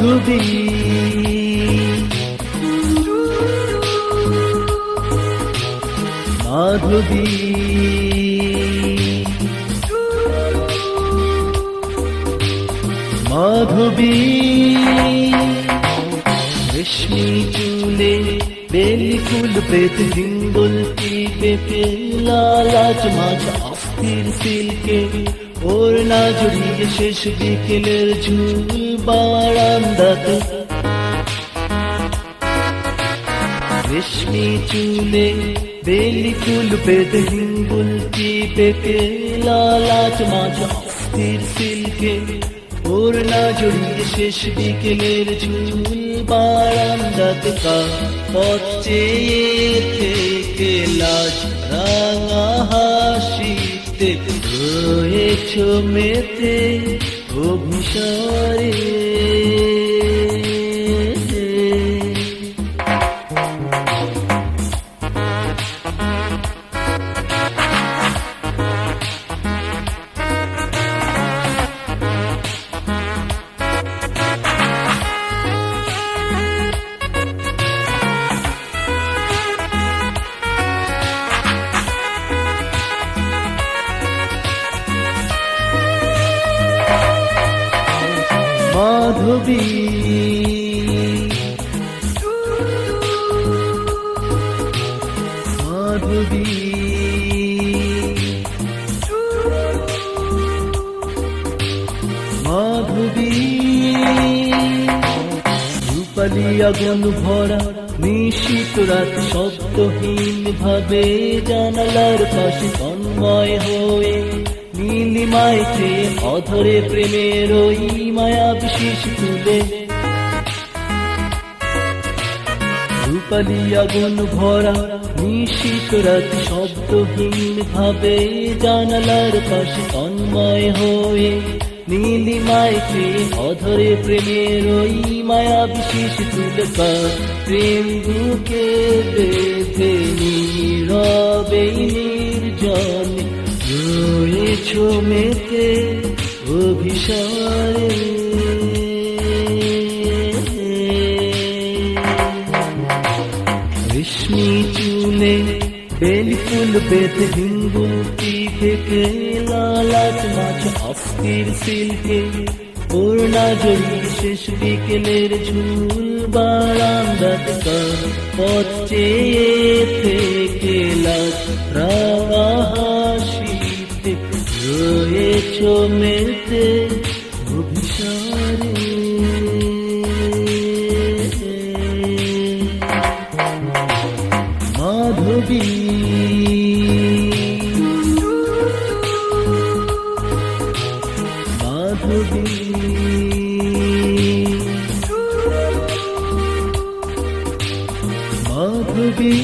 মাধবী মাধবী মাধবী রেশমি চুলে বেলি ফুল পেত হিঙ্গল পেতে লালাচ মাছ অস্থির সিল্কে ওর না জড়িয়ে শেষ বিকেলের ঝুল বারান্দাতে রেশমি চুলে বেলি ফুল পেত হিঙ্গুল পেতে লালাচ মাছ অস্থির সিল্কে ওর না জড়িয়ে শেষ বিকেলের ঝুল বারান্দাতে কা পথ চেয়ে থেকে লাজ, রাঙা হাসিতে রয়েছ মেতে অভিসারে। মাধবী মাধবী মাধবী রূপালি আগুন ভরা, নিশীত রাত শব্দহীন ভাবে জানালার পাশে তন্ময় হয়ে নীলিমায় অধরে প্রেমের ওই মায়া বিশেষ তুলে। রূপালি আগুন ভরা, নিশীত রাত শব্দহীন ভাবে জানালার পাশে তন্ময় হয়ে নীলিমায় চেয়ে অধরে প্রেমের ওই মায়া বিশেষ তুলকা প্রেম বুকে বেঁধে নীরবে নির্জনে রয়েছ মেতে অভিসারে রেশমি চুলে বেলি ফুল বেঁধে হিঙ্গুলটি থেকে লালাচ মাছ অস্থির সিল্কে। পূর্ণা জড়িয়ে শেষ বিকেলের ঝুল বারান্দাত পথ চেয়ে থেকে রাঙা হাসিতে রয়েছ মেতে অভিসারে। নবী মাধবী মাধবী